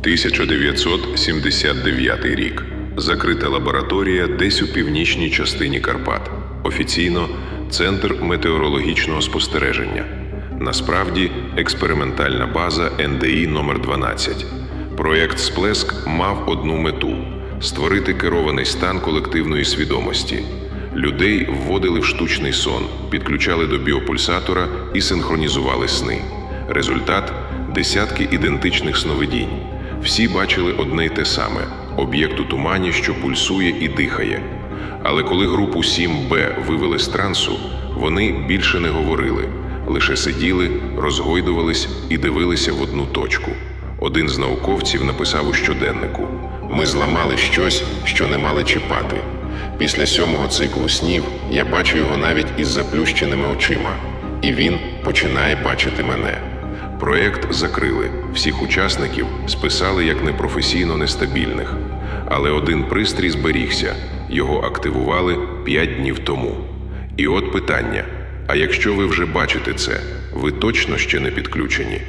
1979 рік. Закрита лабораторія десь у північній частині Карпат. Офіційно Центр метеорологічного спостереження. Насправді експериментальна база НДІ номер 12 Проєкт Сплеск мав одну мету створити керований стан колективної свідомості. Людей вводили в штучний сон, підключали до біопульсатора і синхронізували сни. Результат десятки ідентичних сновидінь. Всі бачили одне й те саме об'єкт у тумані, що пульсує і дихає. Але коли групу 7Б вивели з трансу, вони більше не говорили, лише сиділи, розгойдувались і дивилися в одну точку. Один з науковців написав у щоденнику: Ми зламали щось, що не мали чіпати. Після сьомого циклу снів я бачу його навіть із заплющеними очима, і він починає бачити мене. Проєкт закрили. Всіх учасників списали як непрофесійно нестабільних. Але один пристрій зберігся, його активували 5 днів тому. І от питання: а якщо ви вже бачите це, ви точно ще не підключені?